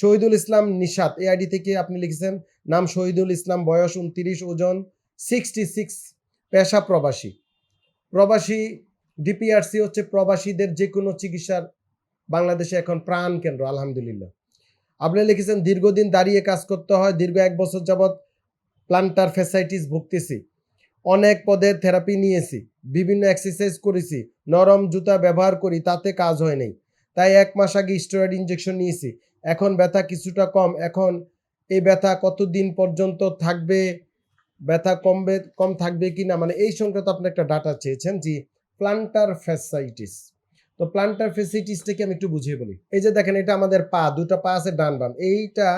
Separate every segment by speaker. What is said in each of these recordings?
Speaker 1: শহীদুল ইসলাম নিশাত এই আইডি থেকে আপনি লিখেছেন, নাম শহীদুল ইসলাম, বয়স উনত্রিশ ওজন সিক্সটি সিক্স পেশা প্রবাসী। প্রবাসী ডিপিআরসি হচ্ছে প্রবাসীদের যে কোনো চিকিৎসার, বাংলাদেশে এখন প্রাণ কেন্দ্র, আলহামদুলিল্লাহ। আপনি লিখেছেন, দীর্ঘদিন দাঁড়িয়ে কাজ করতে হয়, দীর্ঘ এক বছর যাবৎ প্লান্টার ফেসাইটিস ভুগতেছি। অনেক পদের থেরাপি নিয়েছি, বিভিন্ন এক্সারসাইজ করেছি, নরম জুতা ব্যবহার করি, তাতে কাজ হয় নাই। তাই এক মাস আগে স্টেরয়েড ইঞ্জেকশন নিয়েছি এখন ব্যথা কিছুটা কম। এখন এই ব্যথা কতদিন পর্যন্ত থাকবে? ব্যথা কমবে, কম থাকবে কি না মানে এই সংক্রান্ত আপনি একটা ডাটা চেয়েছেন যে প্লান্টার ফেসাইটিস তো প্লান্টার ফেসাইটিসটাকে আমি একটু বুঝিয়ে বলি। এই যে দেখেন, এটা আমাদের পা, দুটো পা আছে ডান বাম। এইটা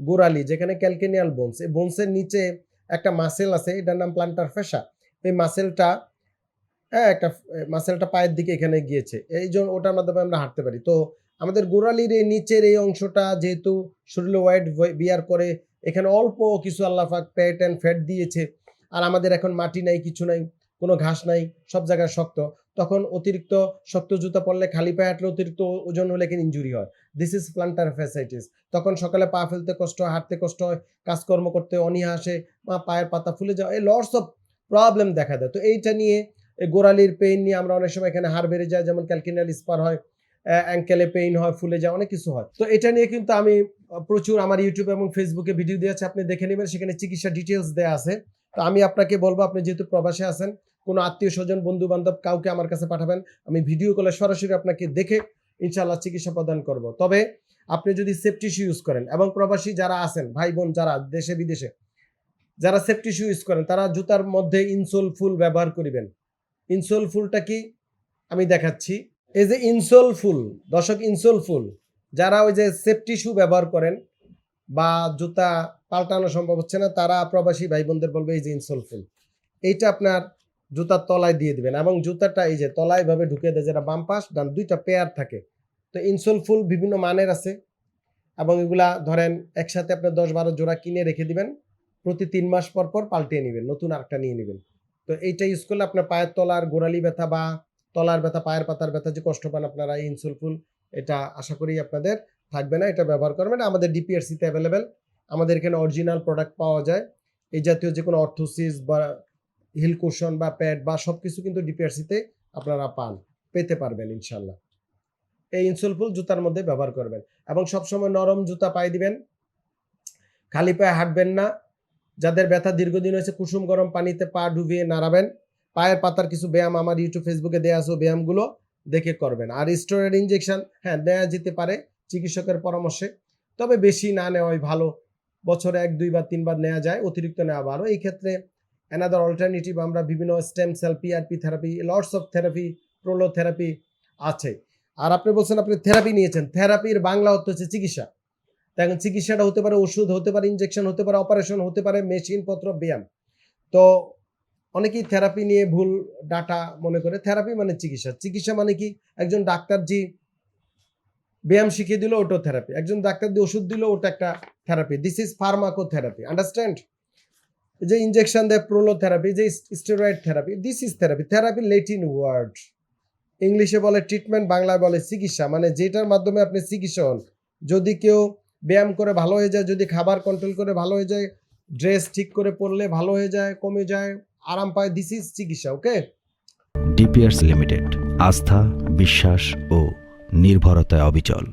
Speaker 1: গোড়ালি, যেখানে ক্যালকেনিয়াল বোনস এই বোনসের নিচে একটা মাসেল আছে, এটার নাম প্লান্টার ফেসা এই মাসেলটা হ্যাঁ একটা মাসেলটা পায়ের দিকে এখানে গিয়েছে। এই জন্য ওটার মাধ্যমে আমরা হাঁটতে পারি। তো আমাদের গোড়ালির এই নিচের এই অংশটা যেহেতু শরীরে ওয়েট বিয়ার করে, এখানে অল্প কিছু আল্লাহাক প্যাট অ্যান্ড ফ্যাট দিয়েছে। আর আমাদের এখন মাটি নাই, কিছু নাই, কোনো ঘাস নাই, সব জায়গায় শক্ত। তখন অতিরিক্ত শক্ত জুতা পরলে খালি পায়ে হাঁটলে অতিরিক্ত ওজন হলে এখানে ইঞ্জুরি হয়। দিস ইজ প্লান্টার ফ্যাসাইটিস তখন সকালে পা ফেলতে কষ্ট হয়, হাঁটতে কষ্ট হয়, কাজকর্ম করতে অনীহা আসে, মা পায়ের পাতা ফুলে যাওয়া এই লর্ডস অফ প্রবলেম দেখা দেয়। তো এইটা নিয়ে এই গোড়ালির পেইন নিয়ে আমরা অনেক সময় এখানে হাড় বেড়ে যায়, যেমন ক্যালকিনাল স্পার হয় অ্যাঙ্কেলে পেইন হয়, ফুলে যায়, অনেক কিছু হয়। তো এটা নিয়ে কিন্তু আমি প্রচুর আমার ইউটিউব এবং ফেসবুকে ভিডিও দিয়েছি, আপনি দেখে নেবেন, সেখানে চিকিৎসা ডিটেলস দেওয়া আছে। তো আমি আপনাকে বলব, আপনি যেহেতু প্রবাসে আছেন, কোনো আত্মীয় স্বজন বন্ধু বান্ধব কাউকে আমার কাছে পাঠাবেন, আমি ভিডিও কলে সরাসরি আপনাকে দেখে ইনশাআল্লাহ চিকিৎসা প্রদান করব। তবে আপনি যদি সেফটিসু ইউজ করেন, এবং প্রবাসী যারা আছেন ভাই বোন যারা দেশে বিদেশে যারা সেফটিসু ইউজ করেন, তারা জুতার মধ্যে ইনসোল ফুল ব্যবহার করিবেন। ইনসোল ফুলটা কি? আমি দেখাচ্ছি। এই যে ইনসোল ফুল, দর্শক ইনসোল ফুল, যারা ওই যে সেফটি শু ব্যবহার করেন বা জুতা পাল্টানো সম্ভব হচ্ছে না, তারা প্রবাসী ভাই বোনদের বলবে এই যে ইনসোল ফুল। এইটা আপনার জুতার তলায় দিয়ে দিবেন এবং জুতাটা এই যে তলায় ভাবে ঢুকে দেয়, যেটা বাম পাশ, ডান দুইটা পেয়ার থাকে। তো ইনসোল ফুল বিভিন্ন মানের আছে এবং এগুলা ধরেন একসাথে আপনি দশ বারো জোড়া কিনে রেখে দিবেন, প্রতি তিন মাস পর পর পাল্টিয়ে নেবেন, নতুন আরেকটা নিয়ে নেবেন। তো এইটা ইউজ করলে আপনার পায়ের তলার গোড়ালি ব্যথা বা তলার ব্যথা, পায়ের পাতার ব্যথা যে কষ্ট পান আপনারা, এই ইনসোল ফুল, এটা আশা করি আপনাদের থাকবে না, এটা ব্যবহার করবেন আমাদের ডিপিআরসিতে অ্যাভেলেবেল আমাদের এখানে অরিজিনাল প্রোডাক্ট পাওয়া যায়। এই জাতীয় যে কোনো অর্থোসিস বা হিল কুশন বা প্যাড বা সব কিছু কিন্তু ডিপিআরসিতে আপনারা পান, পেতে পারবেন ইনশাল্লাহ এই ইনসুলফুল জুতার মধ্যে ব্যবহার করবেন এবং সবসময় নরম জুতা পায়ে দিবেন, খালি পায়ে হাঁটবেন না, যাদের ব্যথা দীর্ঘদিন হয়েছে, কুসুম গরম পানিতে পা ডুবিয়ে নাড়াবেন পায়ের পাতার কিছু ব্যায়াম আমার ইউটিউব ফেসবুকে দেওয়া আছে ব্যায়ামগুলো দেখে করবেন। আর স্টোরেড ইঞ্জেকশন হ্যাঁ দেওয়া যেতে পারে চিকিৎসকের পরামর্শে। তবে বেশি না নেওয়াই ভালো। বছরে এক দুইবার তিনবার নেওয়া যায়, অতিরিক্ত নেওয়া ভালো। এই ক্ষেত্রে অ্যানাদার অল্টারনেটিভ আমরা বিভিন্ন stem cell PRP therapy lords of therapy prolotherapy আছে। আর আপনি বলছেন আপনি থেরাপি নিয়েছেন। থেরাপির বাংলা অর্থ হচ্ছে চিকিৎসা। এখন চিকিৎসাটা হতে পারে ওষুধ, হতে পারে ইঞ্জেকশন হতে পারে অপারেশন হতে পারে মেশিনপত্র ব্যায়াম। তো অনেকেই থেরাপি নিয়ে ভুল ডাটা মনে করে। থেরাপি মানে চিকিৎসা। চিকিৎসা মানে কি? একজন ডাক্তার জি ব্যায়াম শিখিয়ে দিল ওটা থেরাপি একজন ডাক্তার দিয়ে ওষুধ দিল, ওটা একটা therapy this is pharmacotherapy understand যে ইনজেকশন দেয় প্রোলো থেরাপি যে steroid therapy this is therapy therapy Latin word ইংলিশে বলে ট্রিটমেন্ট বাংলায় বলে চিকিৎসা। মানে যেটার মাধ্যমে আপনি চিকিৎসা হন। যদি কেউ ব্যায়াম করে ভালো হয়ে যায়, যদি খাবার কন্ট্রোল করে ভালো হয়ে যায় ড্রেস ঠিক করে পরলে ভালো হয়ে যায়, কমে যায় আরাম পায় দিস ইজ চিকিৎসা ওকে
Speaker 2: ডিপিআরস লিমিটেড আস্থা বিশ্বাস ও নির্ভরতায় অবিচল।